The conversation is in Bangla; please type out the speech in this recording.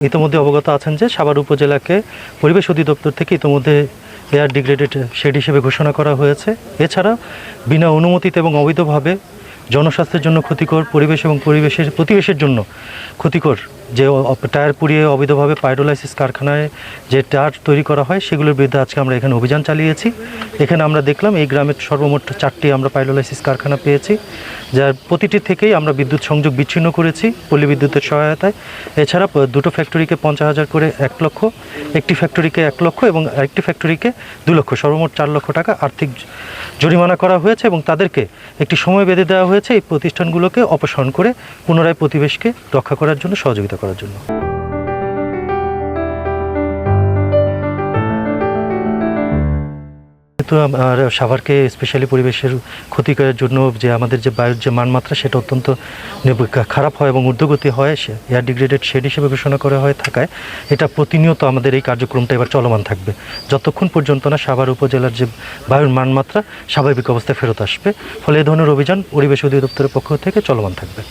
ইতিমধ্যে অবগত আছেন যে সাভার উপজেলাকে পরিবেশ অধিদপ্তর থেকে ইতিমধ্যে এয়ার ডিগ্রেডেড শেড হিসেবে ঘোষণা করা হয়েছে। এছাড়া বিনা অনুমতিতে এবং অবৈধভাবে জনস্বাস্থ্যের জন্য ক্ষতিকর পরিবেশ এবং পরিবেশের, প্রতিবেশের জন্য ক্ষতিকর যে টায়ার পুড়িয়ে অবৈধভাবে পাইরোলাইসিস কারখানায় যে টায়ার তৈরি করা হয়, সেগুলোর বিরুদ্ধে আজকে আমরা এখানে অভিযান চালিয়েছি। এখানে আমরা দেখলাম এই গ্রামের সর্বমোট চারটি আমরা পাইরোলাইসিস কারখানা পেয়েছি, যার প্রতিটি থেকেই আমরা বিদ্যুৎ সংযোগ বিচ্ছিন্ন করেছি পল্লী বিদ্যুতের সহায়তায়। এছাড়া দুটো ফ্যাক্টরিকে পঞ্চাশ হাজার করে এক লক্ষ, একটি ফ্যাক্টরিকে এক লক্ষ এবং আরেকটি ফ্যাক্টরিকে দু লক্ষ, সর্বমোট চার লক্ষ টাকা আর্থিক জরিমানা করা হয়েছে এবং তাদেরকে একটি সময় বেঁধে দেওয়া হয়েছে এই প্রতিষ্ঠানগুলোকে অপসারণ করে পুনরায় প্রতিবেশকে রক্ষা করার জন্য সহযোগিতা করার জন্য। যেহেতু আমার সাভারকে স্পেশালি পরিবেশের ক্ষতি করার জন্য যে আমাদের যে বায়ুর যে মানমাত্রা, সেটা অত্যন্ত খারাপ হয় এবং ঊর্ধ্বগতি হয়, সে এয়ার ডিগ্রেডেড শেড হিসেবে ঘোষণা করা হয় থাকায়, এটা প্রতিনিয়ত আমাদের এই কার্যক্রমটা এবার চলমান থাকবে। যতক্ষণ পর্যন্ত না সাভার উপজেলার যে বায়ুর মানমাত্রা, স্বাভাবিক অবস্থায় ফেরত আসবে, ফলে এই ধরনের অভিযান পরিবেশ অধিদপ্তরের পক্ষ থেকে চলমান থাকবে।